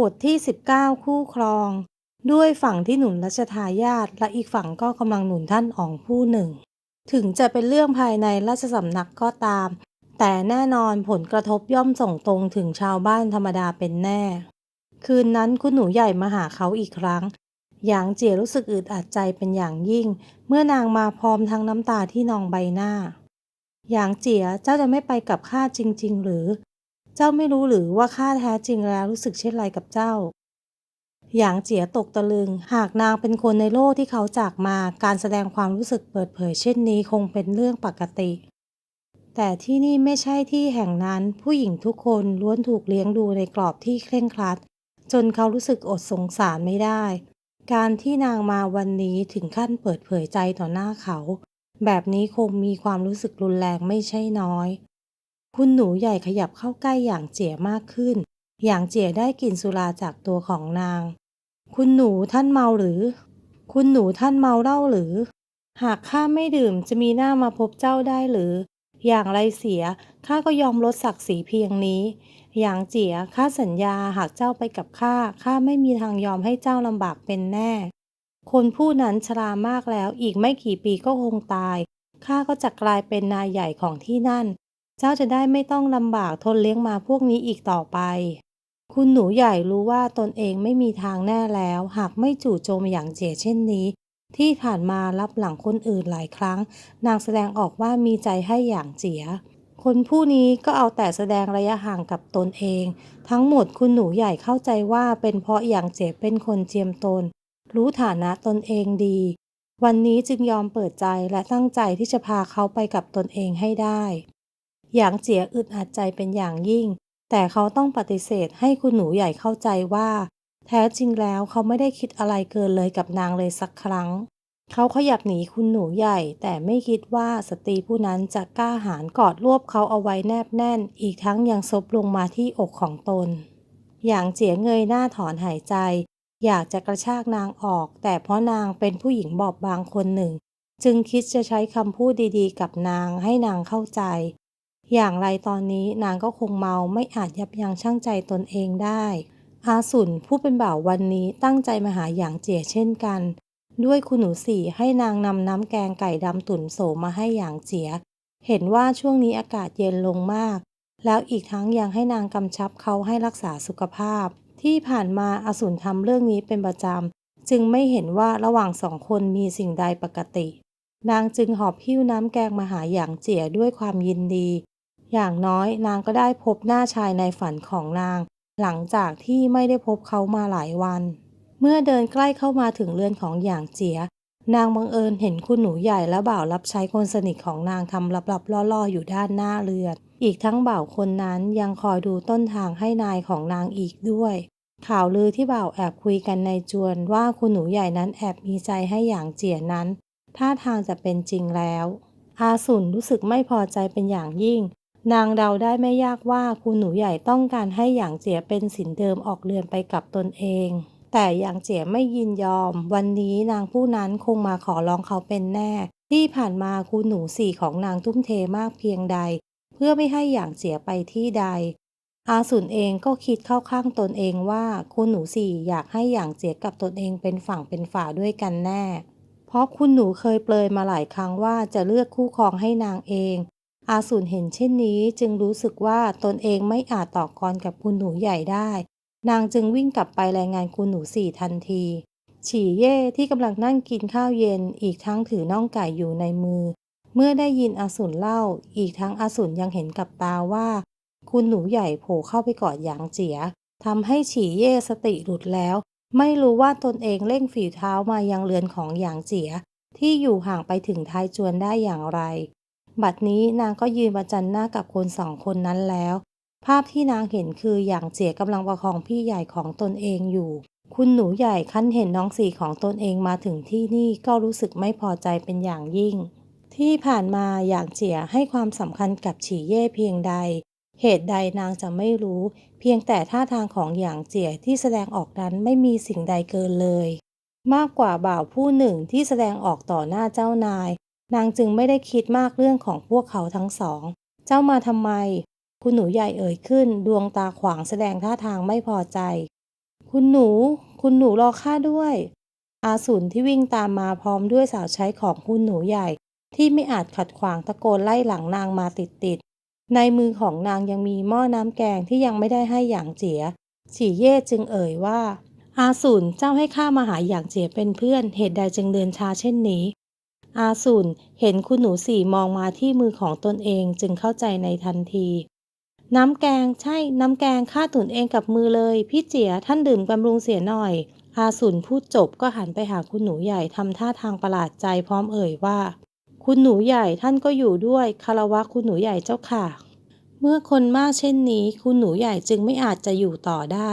บทที่ 19 คู่ครอง ด้วยฝั่งที่หนุนรัชทายาทและอีกฝั่งก็กำลังหนุนท่านอ๋องผู้หนึ่ง ถึงจะเป็นเรื่องภายในราชสำนักก็ตาม แต่แน่นอนผลกระทบย่อมส่งตรงถึงชาวบ้านธรรมดาเป็นแน่ คืนนั้นคุณหนูใหญ่มาหาเขาอีกครั้ง หยางเจียรู้สึกอึดอัดใจเป็นอย่างยิ่ง เมื่อนางมาพร้อมทั้งน้ำตาที่นองใบหน้า หยางเจียเจ้าจะไม่ไปกับข้าจริง ๆ หรือ เจ้าไม่รู้หรือว่าข้าแท้จริงแล้วรู้สึกเช่นไรกับเจ้า หยางเจียตกตะลึง หากนางเป็นคนในโลกที่เขาจากมา การแสดงความรู้สึกเปิดเผยเช่นนี้คงเป็นเรื่องปกติ แต่ที่นี่ไม่ใช่ที่แห่งนั้น ผู้หญิงทุกคนล้วนถูกเลี้ยงดูในกรอบที่เคร่งครัด จนเขารู้สึกอดสงสารไม่ได้ การที่นางมาวันนี้ถึงขั้นเปิดเผยใจต่อหน้าเขา แบบนี้คงมีความรู้สึกรุนแรงไม่ใช่น้อย คุณหนูใหญ่ขยับเข้าใกล้อย่างเจียมากขึ้น อย่างเจียได้กลิ่นสุราจากตัวของนาง คุณหนูท่านเมาหรือ คุณหนูท่านเมาเหล้าหรือ หากข้าไม่ดื่มจะมีหน้ามาพบเจ้าได้หรือ อย่างไรเสียข้าก็ยอมลดศักดิ์ศรีเพียงนี้ อย่างเจียข้าสัญญาหากเจ้าไปกับข้าข้าไม่มีทางยอมให้เจ้าลำบากเป็นแน่ คนผู้นั้นชรามากแล้วอีกไม่กี่ปีก็คงตายข้าก็จะกลายเป็นนายใหญ่ของที่นั่น เจ้าจะได้ไม่ต้องลำบากทนเลี้ยงมาพวกนี้อีกต่อไป คุณหนูใหญ่รู้ว่าตนเองไม่มีทางแน่แล้ว หากไม่จู่โจมอย่างเจียเช่นนี้ ที่ผ่านมารับหลังคนอื่นหลายครั้ง นางแสดงออกว่ามีใจให้อย่างเจียคนผู้นี้ก็เอาแต่แสดงระยะห่างกับตนเอง ทั้งหมดคุณหนูใหญ่เข้าใจว่าเป็นเพราะอย่างเจียเป็นคนเจียมตน รู้ฐานะตนเองดี วันนี้จึงยอมเปิดใจและตั้งใจที่จะพาเขาไปกับตนเองให้ได้ หยางเจียอึดอัดใจเป็นอย่างยิ่ง แต่เขาต้องปฏิเสธให้คุณหนูใหญ่เข้าใจว่า แท้จริงแล้วเขาไม่ได้คิดอะไรเกินเลยกับนางเลยสักครั้ง เขาขยับหนีคุณหนูใหญ่ แต่ไม่คิดว่าสตรีผู้นั้นจะกล้าหาญกอดรวบเขาเอาไว้แนบแน่น อีกทั้งยังซบลงมาที่อกของตน อย่างเจียเงยหน้าถอนหายใจ อยากจะกระชากนางออก แต่เพราะนางเป็นผู้หญิงบอบบางคนหนึ่ง จึงคิดจะใช้คำพูดดีๆ กับนางให้นางเข้าใจ อย่างไรตอนนี้นางก็คงเมาไม่อาจยับยั้งชั่งใจตนเองได้ อาสุนผู้เป็นบ่าววันนี้ตั้งใจมาหาอย่างเจียเช่นกัน ด้วยคุณหนูสี่ให้นางนำน้ำแกงไก่ดำตุ๋นโสมมาให้อย่างเจียเห็นว่าช่วงนี้อากาศเย็นลงมาก แล้วอีกทั้งยังให้นางกำชับเขาให้รักษาสุขภาพ ที่ผ่านมาอาสุนทำเรื่องนี้เป็นประจำจึงไม่เห็นว่าระหว่างสองคนมีสิ่งใดปกติ นางจึงหอบหิ้วน้ำแกงมาหาอย่างเจียด้วยความยินดี อย่างน้อยนางก็ได้พบหน้าชายในฝันของนาง หลังจากที่ไม่ได้พบเขามาหลายวัน เมื่อเดินใกล้เข้ามาถึงเรือนของอย่างเจีย นางบังเอิญเห็นคุณหนูใหญ่และบ่าวรับใช้คนสนิทของนางทำลับๆล่อๆอยู่ด้านหน้าเรือน อีกทั้งบ่าวคนนั้นยังคอยดูต้นทางให้นายของนางอีกด้วยข่าวลือที่บ่าวแอบคุยกันในจวนว่าคุณหนูใหญ่นั้นแอบมีใจให้อย่างเจียนั้นท่าทางจะเป็นจริงแล้ว อาสุนรู้สึกไม่พอใจเป็นอย่างยิ่ง นางเดาได้ไม่ยากว่าคุณหนูใหญ่ต้องการให้อย่างเจียเป็นสินเดิมออกเรือนไปกับตนเอง แต่อย่างเจียไม่ยินยอม วันนี้นางผู้นั้นคงมาขอร้องเขาเป็นแน่ ที่ผ่านมาคุณหนูสี่ของนางทุ่มเทมากเพียงใด เพื่อไม่ให้อย่างเจียไปที่ใด อาสุนเองก็คิดเข้าข้างตนเองว่าคุณหนูสี่อยากให้อย่างเจียกับตนเองเป็นฝั่งเป็นฝาด้วยกันแน่ เพราะคุณหนูเคยเปลยมาหลายครั้งว่าจะเลือกคู่ครองให้นางเอง อาสุนเห็นเช่นนี้จึงรู้สึกว่าตนเองไม่อาจต่อกรกับคุณหนูใหญ่ได้ นางจึงวิ่งกลับไปรายงานคุณหนูสี่ทันที ฉี่เย่ที่กำลังนั่งกินข้าวเย็นอีกทั้งถือน่องไก่อยู่ในมือ เมื่อได้ยินอาสุนเล่า อีกทั้งอาสุนยังเห็นกับตาว่า คุณหนูใหญ่โผล่เข้าไปกอดหยางเจียทำให้ฉี่เย่สติหลุดแล้ว ไม่รู้ว่าตนเองเร่งฝีเท้ามายังเรือนของหยางเจียที่อยู่ห่างไปถึงท้ายจวนได้อย่างไร บัดนี้นางก็ยืนประจันหน้ากับคนสองคนนั้นแล้ว ภาพที่นางเห็นคืออย่างเจียกำลังประคองพี่ใหญ่ของตนเองอยู่ คุณหนูใหญ่คั้นเห็นน้องสี่ของตนเองมาถึงที่นี่ก็รู้สึกไม่พอใจเป็นอย่างยิ่ง ที่ผ่านมาอย่างเจียให้ความสำคัญกับฉีเย่เพียงใด เหตุใดนางจะไม่รู้ เพียงแต่ท่าทางของอย่างเจียที่แสดงออกนั้นไม่มีสิ่งใดเกินเลย มากกว่าบ่าวผู้หนึ่งที่แสดงออกต่อหน้าเจ้านาย นางจึงไม่ได้คิดมากเรื่องของพวกเขาทั้งสอง เจ้ามาทำไม คุณหนูใหญ่เอ่ยขึ้น ดวงตาขวางแสดงท่าทางไม่พอใจ คุณหนู คุณหนูรอข้าด้วย อาสูรที่วิ่งตามมาพร้อมด้วยสาวใช้ของคุณหนูใหญ่ ที่ไม่อาจขัดขวางตะโกนไล่หลังนางมาติดๆ ในมือของนางยังมีหม้อน้ำแกงที่ยังไม่ได้ให้หยางเจียฉีเย่จึงเอ่ยว่า อาสูรเจ้าให้ข้ามาหาหยางเจียเป็นเพื่อน เหตุใดจึงเดินช้าเช่นนี้ อาสูรเห็นคุณหนูสี่มองมาที่มือของตนเองจึงเข้าใจในทันที น้ำแกงใช่น้ำแกงข้าตุนเองกับมือเลย พี่เจียท่านดื่มบำรุงเสียหน่อย อาสูรพูดจบก็หันไปหาคุณหนูใหญ่ทำท่าทางประหลาดใจพร้อมเอ่ยว่า คุณหนูใหญ่ท่านก็อยู่ด้วยคารวะคุณหนูใหญ่เจ้าค่ะ เมื่อคนมากเช่นนี้ คุณหนูใหญ่จึงไม่อาจจะอยู่ต่อได้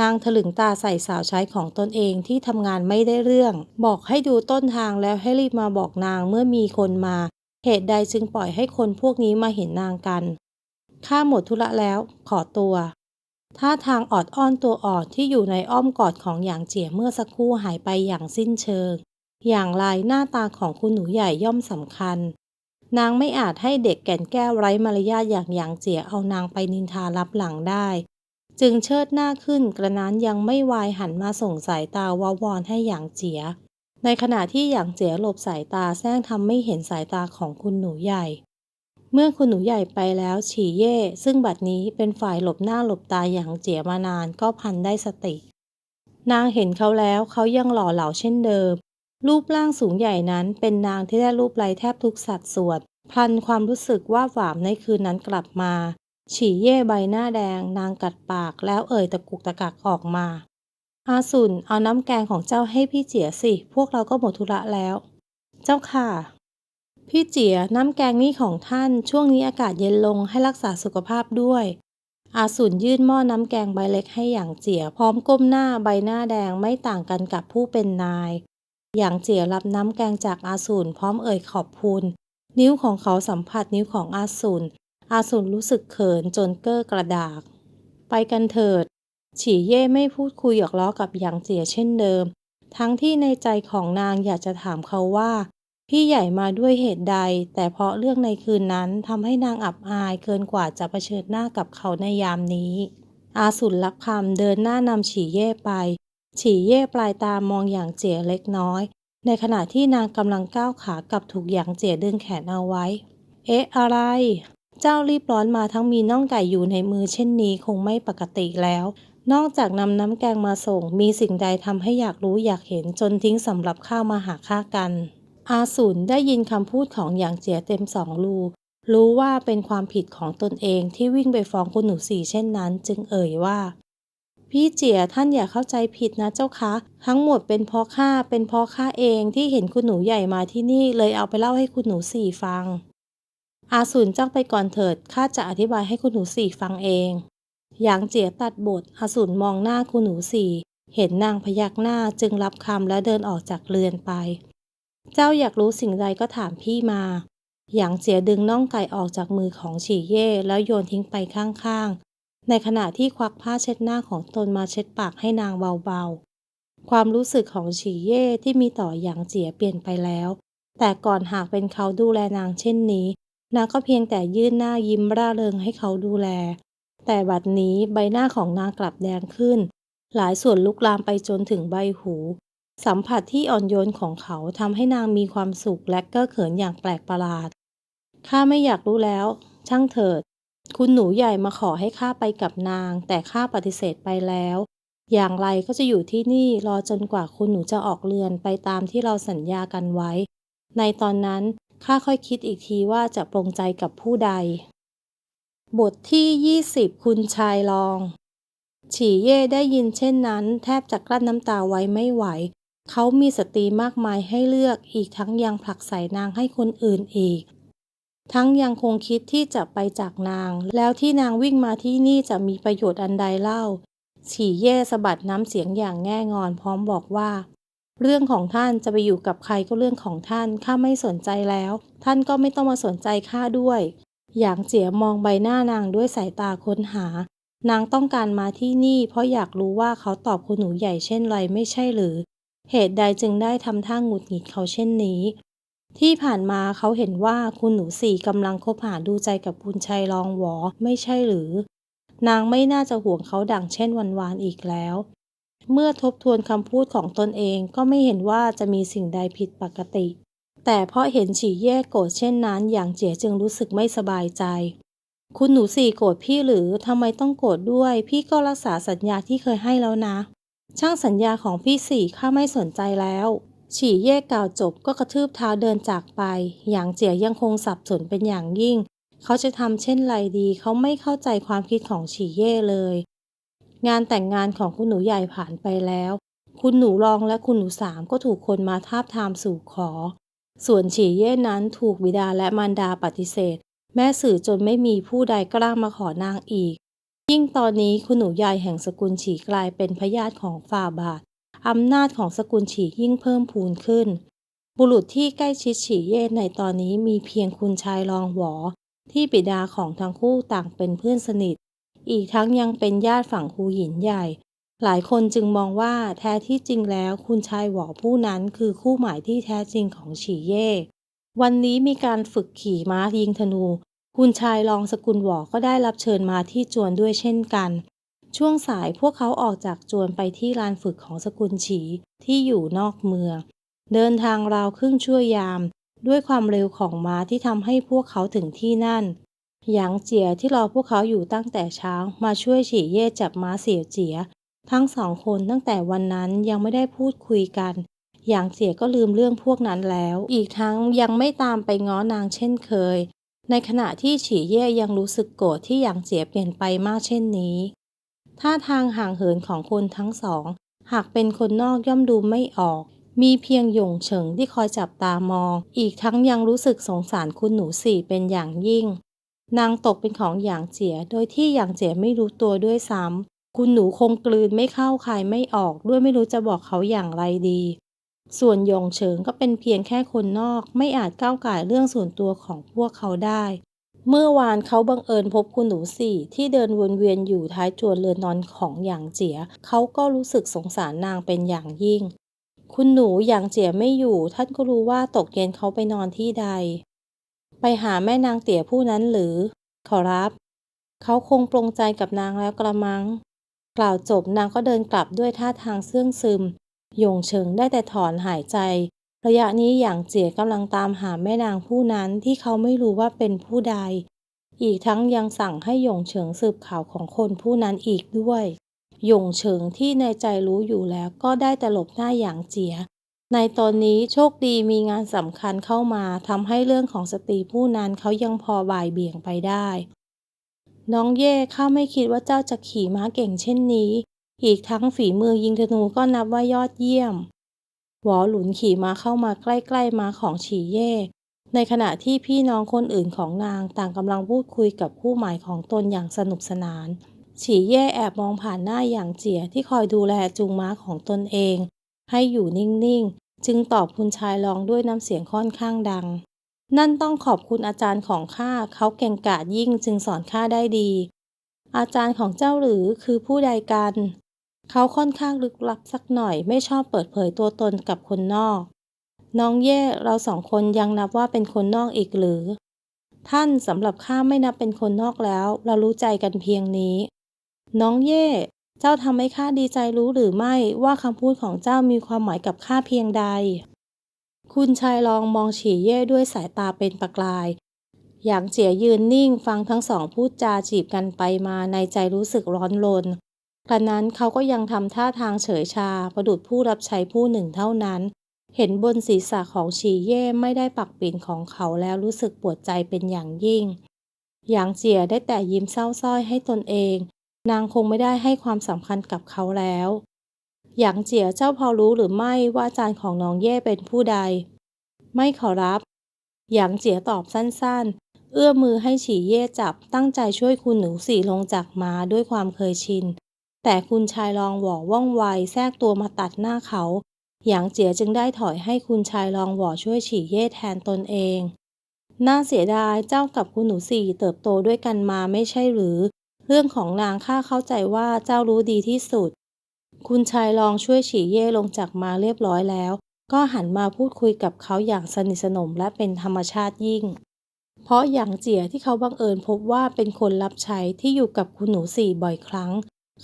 นางถลึงตาใส่สาวใช้ของตนเองที่ทำงานไม่ได้เรื่อง บอกให้ดูต้นทางแล้วให้รีบมาบอกนางเมื่อมีคนมา เหตุใดจึงปล่อยให้คนพวกนี้มาเห็นนางกัน ข้าหมดธุระแล้ว ขอตัวท่าทางออดอ้อนตัวอ่อนที่อยู่ในอ้อมกอดของหยางเจี๋ยเมื่อสักครู่หายไปอย่างสิ้นเชิง อย่างไรหน้าตาของคุณหนูใหญ่ย่อมสำคัญ นางไม่อาจให้เด็กแก่นแก้วไร้มารยาทอย่างหยางเจี๋ยเอานางไปนินทารับหลังได้ จึงเชิดหน้าขึ้นกระนั้นยังไม่วายหันมาส่งสายตาวาวอนให้หยางเจีย ในขณะที่หยางเจียหลบสายตาแซงทำไม่เห็นสายตาของคุณหนูใหญ่ เมื่อคุณหนูใหญ่ไปแล้วฉีเย่ซึ่งบัดนี้เป็นฝ่ายหลบหน้าหลบตาอย่างเจียมานานก็พันได้สติ นางเห็นเขาแล้วเขายังหล่อเหลาเช่นเดิม รูปร่างสูงใหญ่นั้นเป็นนางที่ได้รูปไล้แทบทุกสัดส่วนพลันความรู้สึกว่าหวามในคืนนั้นกลับมา ฉีเย่ใบหน้าแดง นางกัดปากแล้วเอ่ยตะกุกตะกักออกมา อาสุนเอาน้ำแกงของเจ้าให้พี่เจียสิ พวกเราก็หมดธุระแล้ว เจ้าค่ะ พี่เจียน้ำแกงนี่ของท่านช่วงนี้อากาศเย็นลงให้รักษาสุขภาพด้วย อาสุนยื่นหม้อน้ำแกงใบเล็กให้อย่างเจีย พร้อมก้มหน้าใบหน้าแดงไม่ต่างกันกับผู้เป็นนาย อย่างเจียรับน้ำแกงจากอาสุนพร้อมเอ่ยขอบคุณ นิ้วของเขาสัมผัสนิ้วของอาสุน อาสุนรู้สึกเขินจนเก้อกระดาก ไปกันเถิด ฉีเย่ไม่พูดคุยหยอกล้อกับหยางเจียเช่นเดิม ทั้งที่ในใจของนางอยากจะถามเขาว่า พี่ใหญ่มาด้วยเหตุใด แต่เพราะเรื่องในคืนนั้นทำให้นางอับอายเกินกว่าจะะเผชิญหน้ากับเขาในยามนี้ อาสุนรับคำเดินหน้านำฉีเย่ไป ฉีเย่ปลายตามองอย่างเจียเล็กน้อย ในขณะที่นางกำลังก้าวขากับถูกหยางเจียดึงแขนเอาไว้ เอ๊ะอะไร เจ้ารีบร้อนมาทั้งมีน่องไก่อยู่ในมือเช่นนี้คงไม่ปกติแล้ว นอกจากนำน้ำแกงมาส่ง มีสิ่งใดทำให้อยากรู้อยากเห็นจนทิ้งสำหรับข้าวมาหาค่ากัน อาสูรได้ยินคำพูดของหยางเจียเต็มสองรูรู้ว่าเป็นความผิดของตนเองที่วิ่งไปฟ้องคุณหนูสี่เช่นนั้น จึงเอ่ยว่า พี่เจียท่านอย่าเข้าใจผิดนะเจ้าคะ ทั้งหมดเป็นเพราะข้าเป็นเพราะข้าเองที่เห็นคุณหนูใหญ่มาที่นี่เลยเอาไปเล่าให้คุณหนูสี่ฟัง อาสูรจ้างไปก่อนเถิด ข้าจะอธิบายให้คุณหนูสี่ฟังเอง หยางเจียตัดบท อาสูรมองหน้าคุณหนูสี่ เห็นนางพยักหน้าจึงรับคำและเดินออกจากเรือนไป เจ้าอยากรู้สิ่งใดก็ถามพี่มา หยางเจียดึงน่องไก่ออกจากมือของฉีเย่แล้วโยนทิ้งไปข้างๆ ในขณะที่ควักผ้าเช็ดหน้าของตนมาเช็ดปากให้นางเบาๆ ความรู้สึกของฉีเย่ที่มีต่อหยางเจียเปลี่ยนไปแล้ว แต่ก่อนหากเป็นเขาดูแลนางเช่นนี้ นางก็เพียงแต่ยื่นหน้ายิ้มร่าเริงให้เขาดูแล แต่บัดนี้ใบหน้าของนางกลับแดงขึ้น หลายส่วนลุกลามไปจนถึงใบหู สัมผัสที่อ่อนโยนของเขาทำให้นางมีความสุขและก็เขินอย่างแปลกประหลาด ข้าไม่อยากรู้แล้ว ช่างเถิด คุณหนูใหญ่มาขอให้ข้าไปกับนาง แต่ข้าปฏิเสธไปแล้ว อย่างไรก็จะอยู่ที่นี่รอจนกว่าคุณหนูจะออกเรือนไปตามที่เราสัญญากันไว้ ในตอนนั้น ข้าค่อยคิดอีกทีว่าจะปรงใจกับผู้ใด บทที่ 20 คุณชายรอง ฉีเย่ได้ยินเช่นนั้น แทบจะกลั้นน้ำตาไว้ไม่ไหว เขามีสตรีมากมายให้เลือกอีกทั้งยังผลักใส่นางให้คนอื่นอีก ทั้งยังคงคิดที่จะไปจากนาง แล้วที่นางวิ่งมาที่นี่จะมีประโยชน์อันใดเล่า ฉีเย่สะบัดน้ำเสียงอย่างแง่งอนพร้อมบอกว่า เรื่องของท่านจะไปอยู่กับใครก็เรื่องของท่าน ข้าไม่สนใจแล้ว ท่านก็ไม่ต้องมาสนใจข้าด้วย อย่างเจียมองใบหน้านางด้วยสายตาค้นหา นางต้องการมาที่นี่ เพราะอยากรู้ว่าเขาตอบคุณหนูใหญ่เช่นไรไม่ใช่หรือ เหตุใดจึงได้ทำท่าหงุดหงิดเขาเช่นนี้ ที่ผ่านมาเขาเห็นว่าคุณหนูสี่กำลังคบหาดูใจกับคุณชัยรองหวอไม่ใช่หรือ นางไม่น่าจะห่วงเขาดังเช่นวันวานอีกแล้ว เมื่อทบทวนคำพูดของตนเองก็ไม่เห็นว่าจะมีสิ่งใดผิดปกติ แต่เพราะเห็นฉีเย่โกรธเช่นนั้น อย่างเจียจึงรู้สึกไม่สบายใจ คุณหนูสี่โกรธพี่หรือทำไมต้องโกรธด้วย พี่ก็รักษาสัญญาที่เคยให้แล้วนะ ช่างสัญญาของพี่สี่ข้าไม่สนใจแล้ว ฉีเย่กล่าวจบก็กระทืบเท้าเดินจากไป อย่างเจียยังคงสับสนเป็นอย่างยิ่ง เขาจะทำเช่นไรดี เขาไม่เข้าใจความคิดของฉี่เย่เลย งานแต่งงานของคุณหนูใหญ่ผ่านไปแล้ว คุณหนูรองและคุณหนูสามก็ถูกคนมาทาบทามสู่ขอ ส่วนฉีเย่นั้นถูกบิดาและมารดาปฏิเสธ แม่สื่อจนไม่มีผู้ใดกล้ามาขอนางอีก ยิ่งตอนนี้คุณหนูใหญ่แห่งสกุลฉีกลายเป็นพญาติของฝ่าบาทอำนาจของสกุลฉียิ่งเพิ่มพูนขึ้น บุรุษที่ใกล้ชิดฉีเย่ในตอนนี้มีเพียงคุณชายรองหวอที่บิดาของทั้งคู่ต่างเป็นเพื่อนสนิท อีกทั้งยังเป็นญาติฝั่งครูหยินใหญ่ หลายคนจึงมองว่าแท้ที่จริงแล้วคุณชายหวอผู้นั้นคือคู่หมายที่แท้จริงของฉีเย่ วันนี้มีการฝึกขี่ม้ายิงธนู คุณชายรองสกุลหวอก็ได้รับเชิญมาที่จวนด้วยเช่นกัน ช่วงสายพวกเขาออกจากจวนไปที่ลานฝึกของสกุลฉีที่อยู่นอกเมือง เดินทางราวครึ่งชั่วยาม ด้วยความเร็วของม้าที่ทำให้พวกเขาถึงที่นั่น หยางเจียที่รอพวกเขาอยู่ตั้งแต่เช้ามาช่วยฉีเย่จับม้าเสียวเจีย ทั้งสองคนตั้งแต่วันนั้นยังไม่ได้พูดคุยกัน หยางเจียก็ลืมเรื่องพวกนั้นแล้ว อีกทั้งยังไม่ตามไปง้อนางเช่นเคย ในขณะที่ฉีเย่ยังรู้สึกโกรธที่หยางเจียเปลี่ยนไปมากเช่นนี้ท่าทางห่างเหินของคนทั้งสอง หากเป็นคนนอกย่อมดูไม่ออก มีเพียงหยงเฉิงที่คอยจับตามอง อีกทั้งยังรู้สึกสงสารคุณหนูสี่เป็นอย่างยิ่ง นางตกเป็นของหยางเจีย โดยที่หยางเจียไม่รู้ตัวด้วยซ้ำคุณหนูคงกลืนไม่เข้าคายไม่ออกด้วยไม่รู้จะบอกเขาอย่างไรดี ส่วนยงเฉิงก็เป็นเพียงแค่คนนอก ไม่อาจก้าวไก่ายเรื่องส่วนตัวของพวกเขาได้ เมื่อวานเขาบังเอิญพบคุณหนูสี่ที่เดินวนเวียนอยู่ท้ายจวนเรือนนอนของหยางเจีย เขาก็รู้สึกสงสารนางเป็นอย่างยิ่ง คุณหนูหยางเจียไม่อยู่ ท่านก็รู้ว่าตกเย็นเขาไปนอนที่ใด ไปหาแม่นางเตี๋ยผู้นั้นหรือ ขอรับ เขาคงปรงใจกับนางแล้วกระมัง กล่าวจบนางก็เดินกลับด้วยท่าทางเสื่องซึมหยงเฉิงได้แต่ถอนหายใจ ระยะนี้อย่างเจียกำลังตามหาแม่นางผู้นั้นที่เขาไม่รู้ว่าเป็นผู้ใด อีกทั้งยังสั่งให้หยงเฉิงสืบข่าวของคนผู้นั้นอีกด้วยหยงเฉิงที่ในใจรู้อยู่แล้วก็ได้แต่หลบหน้าอย่างเจีย ในตอนนี้โชคดีมีงานสำคัญเข้ามาทำให้เรื่องของสตรีผู้นั้นเขายังพอบ่ายเบี่ยงไปได้ น้องเย่ข้าไม่คิดว่าเจ้าจะขี่ม้าเก่งเช่นนี้ อีกทั้งฝีมือยิงธนูก็นับว่ายอดเยี่ยม หวอหลุนขี่ม้าเข้ามาใกล้ๆม้าของฉีเย่ในขณะที่พี่น้องคนอื่นของนางต่างกำลังพูดคุยกับคู่หมายของตนอย่างสนุกสนาน ฉีเย่แอบมองผ่านหน้าอย่างเจียที่คอยดูแลจูงม้าของตนเอง ให้อยู่นิ่งๆ จึงตอบคุณชายรองด้วยน้ำเสียงค่อนข้างดัง นั่นต้องขอบคุณอาจารย์ของข้าเขาเก่งกาจยิ่งจึงสอนข้าได้ดี อาจารย์ของเจ้าหรือคือผู้ใดกัน เขาค่อนข้างลึกลับสักหน่อยไม่ชอบเปิดเผยตัวตนกับคนนอก น้องเย่เราสองคนยังนับว่าเป็นคนนอกอีกหรือ ท่านสำหรับข้าไม่นับเป็นคนนอกแล้ว เรารู้ใจกันเพียงนี้ น้องเย่ เจ้าทำให้ข้าดีใจรู้หรือไม่ว่าคำพูดของเจ้ามีความหมายกับข้าเพียงใด คุณชายลองมองฉีเย่ด้วยสายตาเป็นประกาย อย่างเจียยืนนิ่งฟังทั้งสองพูดจาจีบกันไปมาในใจรู้สึกร้อนรนกระนั้นเขาก็ยังทำท่าทางเฉยชาประดุดผู้รับใช้ผู้หนึ่งเท่านั้น เห็นบนศีรษะของฉีเย่ไม่ได้ปักปิ่นของเขาแล้วรู้สึกปวดใจเป็นอย่างยิ่ง หยางเจียได้แต่ยิ้มเศร้าส้อยให้ตนเอง นางคงไม่ได้ให้ความสำคัญกับเขาแล้ว หยางเจียเจ้าพอรู้หรือไม่ว่าอาจารย์ของน้องเย่เป็นผู้ใด ไม่ขอรับ หยางเจียตอบสั้นๆ เอื้อมมือให้ฉีเย่จับตั้งใจช่วยคุณหนูสี่ลงจากม้าด้วยความเคยชิน แต่คุณชายรองหวอว่องไวแทรกตัวมาตัดหน้าเขา หยางเจียจึงได้ถอยให้คุณชายรองหวอช่วยฉีเย่แทนตนเอง น่าเสียดายเจ้ากับคุณหนูสี่เติบโตด้วยกันมาไม่ใช่หรือ เรื่องของนางข้าเข้าใจว่าเจ้ารู้ดีที่สุด คุณชายรองช่วยฉีเย่ลงจากมาเรียบร้อยแล้ว ก็หันมาพูดคุยกับเขาอย่างสนิทสนมและเป็นธรรมชาติยิ่ง เพราะหยางเจียที่เขาบังเอิญพบว่าเป็นคนรับใช้ที่อยู่กับคุณหนูสี่บ่อยครั้ง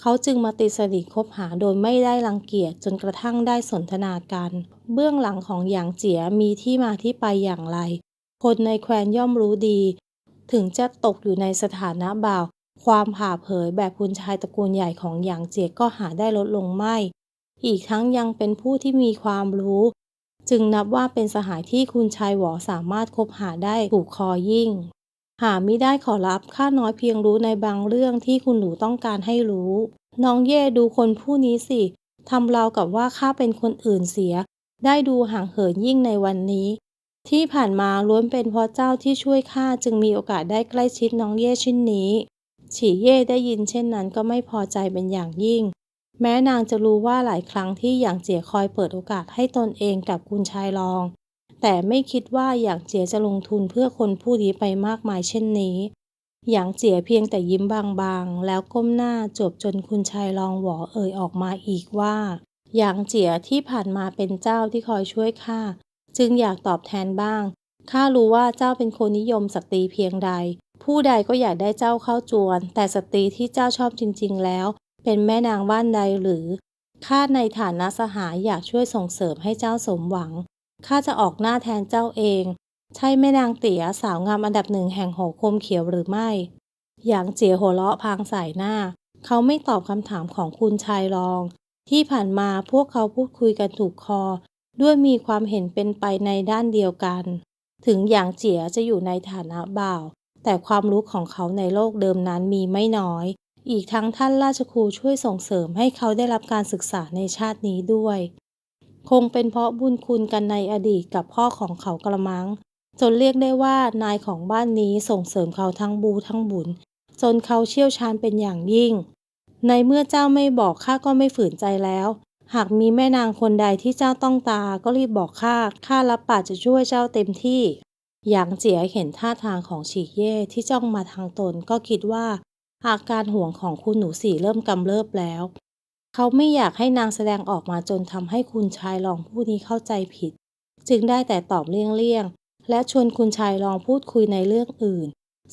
เขาจึงมาตีสนิทคบหาโดยไม่ได้รังเกียจจนกระทั่งได้สนทนากัน เบื้องหลังของหยางเจียมีที่มาที่ไปอย่างไร คนในแคว้นย่อมรู้ดี ถึงจะตกอยู่ในสถานะบ่าว ความผ่าเผยแบบคุณชายตระกูลใหญ่ของหยางเจียก็หาได้ลดลงไม่ อีกทั้งยังเป็นผู้ที่มีความรู้ จึงนับว่าเป็นสหายที่คุณชายหวอสามารถคบหาได้ถูกคอยิ่ง หาไม่ได้ขอรับข้าน้อยเพียงรู้ในบางเรื่องที่คุณหนูต้องการให้รู้ น้องเย่ดูคนผู้นี้สิทำเรากับว่าข้าเป็นคนอื่นเสีย ได้ดูห่างเหินยิ่งในวันนี้ ที่ผ่านมาล้วนเป็นเพราะเจ้าที่ช่วยข้าจึงมีโอกาสได้ใกล้ชิดน้องเย่เช่นนี้ ฉีเย่ได้ยินเช่นนั้นก็ไม่พอใจเป็นอย่างยิ่ง แม้นางจะรู้ว่าหลายครั้งที่หยางเจียคอยเปิดโอกาสให้ตนเองกับคุณชายรอง แต่ไม่คิดว่าหยางเจียจะลงทุนเพื่อคนผู้นี้ไปมากมายเช่นนี้หยางเจียเพียงแต่ยิ้มบางๆ แล้วก้มหน้าจบจนคุณชายรองหวอเอ่ยออกมาอีกว่าหยางเจียที่ผ่านมาเป็นเจ้าที่คอยช่วยข้าจึงอยากตอบแทนบ้างข้ารู้ว่าเจ้าเป็นคนนิยมสตรีเพียงใด ผู้ใดก็อยากได้เจ้าเข้าจวน แต่สตรีที่เจ้าชอบจริงๆแล้ว เป็นแม่นางบ้านใดหรือ ข้าในฐานะสหายอยากช่วยส่งเสริมให้เจ้าสมหวัง ข้าจะออกหน้าแทนเจ้าเอง ใช่แม่นางเตี๋ยสาวงามอันดับหนึ่งแห่งหอคมเขียวหรือไม่หยางเจียหัวเราะพางสายหน้า เขาไม่ตอบคำถามของคุณชายรอง ที่ผ่านมาพวกเขาพูดคุยกันถูกคอ ด้วยมีความเห็นเป็นไปในด้านเดียวกัน ถึงหยางเจียจะอยู่ในฐานะบ่าว แต่ความรู้ของเขาในโลกเดิมนั้นมีไม่น้อย อีกทั้งท่านราชครูช่วยส่งเสริมให้เขาได้รับการศึกษาในชาตินี้ด้วย คงเป็นเพราะบุญคุณกันในอดีตกับพ่อของเขากระมัง จนเรียกได้ว่านายของบ้านนี้ส่งเสริมเขาทั้งบูทั้งบุญ จนเขาเชี่ยวชาญเป็นอย่างยิ่ง ในเมื่อเจ้าไม่บอกข้าก็ไม่ฝืนใจแล้ว หากมีแม่นางคนใดที่เจ้าต้องตาก็รีบบอกข้าข้ารับปากจะช่วยเจ้าเต็มที่ หยางเจียเห็นท่าทางของฉีเย่ที่จ้องมาทางตนก็คิดว่า อาการห่วงของคุณหนูสี่เริ่มกำเริบแล้ว เขาไม่อยากให้นางแสดงออกมาจนทำให้คุณชายรองผู้นี้เข้าใจผิด จึงได้แต่ตอบเลี่ยงๆและชวนคุณชายรองพูดคุยในเรื่องอื่น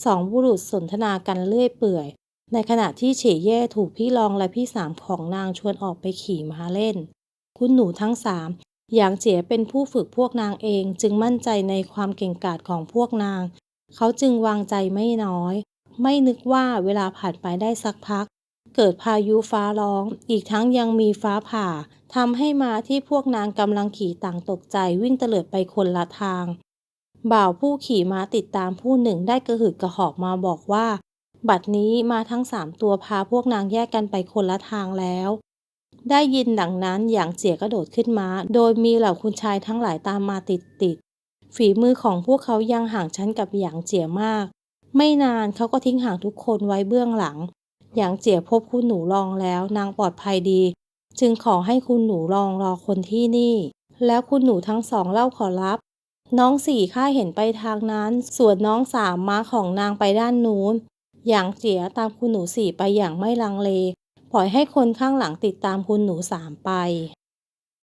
สองบุรุษสนทนากันเลื่อยเปื่อย ในขณะที่เฉยเย่ถูกพี่รองและพี่สามของนางชวนออกไปขี่ม้าเล่น คุณหนูทั้งสาม หยางเจียเป็นผู้ฝึกพวกนางเองจึงมั่นใจในความเก่งกาจของพวกนาง เขาจึงวางใจไม่น้อย ไม่นึกว่าเวลาผ่านไปได้สักพัก เกิดพายุฟ้าร้อง อีกทั้งยังมีฟ้าผ่าทำให้มาที่พวกนางกำลังขี่ต่างตกใจวิ่งเตลิดไปคนละทาง บ่าวผู้ขี่ม้าติดตามผู้หนึ่งได้กระหืดกระหอบมาบอกว่า บัดนี้มาทั้งสามตัวพาพวกนางแยกกันไปคนละทางแล้ว ได้ยินดังนั้นอย่างเจียกระโดดขึ้นมาโดยมีเหล่าคุณชายทั้งหลายตามมาติดติด ฝีมือของพวกเขายังห่างชั้นกับหยางเจียมาก ไม่นานเขาก็ทิ้งห่างทุกคนไว้เบื้องหลัง หยางเจียพบคุณหนูรองแล้วนางปลอดภัยดี จึงขอให้คุณหนูรองรอคนที่นี่ แล้วคุณหนูทั้งสองเล่าขอรับ น้องสี่ข้าเห็นไปทางนั้น ส่วนน้องสามม้าของนางไปด้านนู้น หยางเจียตามคุณหนูสี่ไปอย่างไม่ลังเล ปล่อยให้คนข้างหลังติดตามคุณหนูสามไป